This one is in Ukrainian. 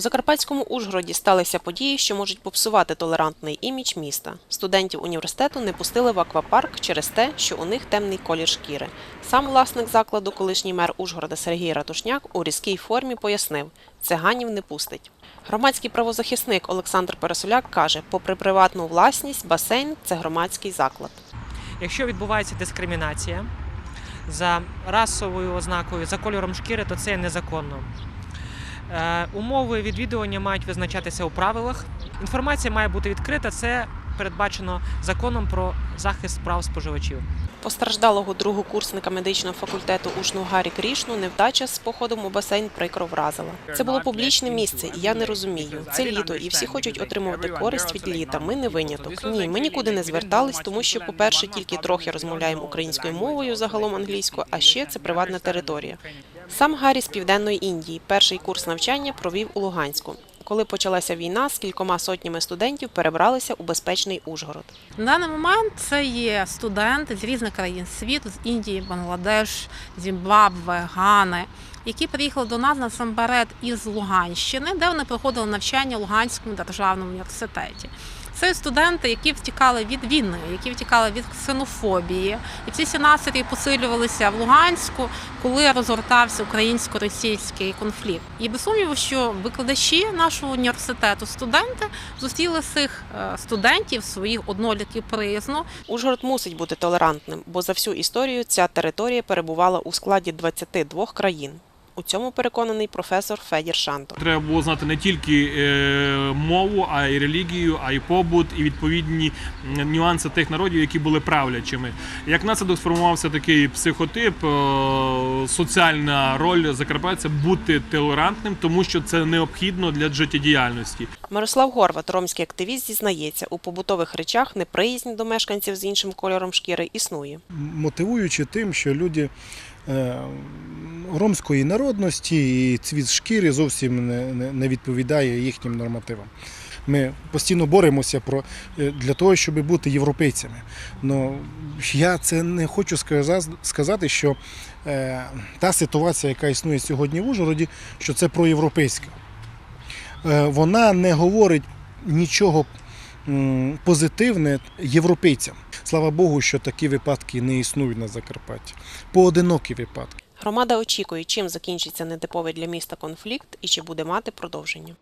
У Закарпатському Ужгороді сталися події, що можуть попсувати толерантний імідж міста. Студентів університету не пустили в аквапарк через те, що у них темний колір шкіри. Сам власник закладу, колишній мер Ужгорода Сергій Ратушняк, у різкій формі пояснив, циганів не пустить. Громадський правозахисник Олександр Пересоляк каже, попри приватну власність, басейн це громадський заклад. Якщо відбувається дискримінація за расовою ознакою, за кольором шкіри, то це незаконно. Е, умови відвідування мають визначатися у правилах. Інформація має бути відкрита. Це передбачено законом про захист прав споживачів. Постраждалого другокурсника медичного факультету учну Гарі Крішну невдача з походом у басейн прикро вразила. Це було публічне місце, і я не розумію. Це літо, і всі хочуть отримувати користь від літа. Ми не виняток. Ні, ми нікуди не звертались, тому що, по-перше, тільки трохи розмовляємо українською мовою, загалом англійською, а ще це приватна територія. Сам Гаррі з південної Індії перший курс навчання провів у Луганську. Коли почалася війна, з кількома сотнями студентів перебралися у безпечний Ужгород. На даний момент це є студенти з різних країн світу, з Індії, Бангладеш, Зімбабве, Гани, які приїхали до нас насамперед із Луганщини, де вони проходили навчання в Луганському державному університеті. Це студенти, які втікали від війни, які втікали від ксенофобії. І ці всі настрої посилювалися в Луганську, коли розгортався українсько-російський конфлікт. І без сумніву, що викладачі нашого університету, студенти, зустріли цих е, студентів, своїх однолітків приязно, Ужгород мусить бути толерантним, бо за всю історію ця територія перебувала у складі 22 країн. У цьому переконаний професор Федір Шантор. Треба було знати не тільки е, мову, а й релігію, а й побут, і відповідні нюанси тих народів, які були правлячими. Як наслідок сформувався такий психотип, е, соціальна роль закарпатця бути толерантним, тому що це необхідно для життєдіяльності. Мирослав Горват, ромський активіст, зізнається, у побутових речах неприязнь до мешканців з іншим кольором шкіри існує. мотивуючи тим, що люди ромської народності і цвіт шкіри зовсім не, відповідає їхнім нормативам. Ми постійно боремося про, е, для того, щоб бути європейцями. Но я це не хочу сказати, що е, та ситуація, яка існує сьогодні в Ужгороді, що це проєвропейська. Е, вона не говорить нічого м, позитивне європейцям. Слава Богу, що такі випадки не існують на Закарпатті. Поодинокі випадки. Громада очікує, чим закінчиться нетиповий для міста конфлікт і чи буде мати продовження.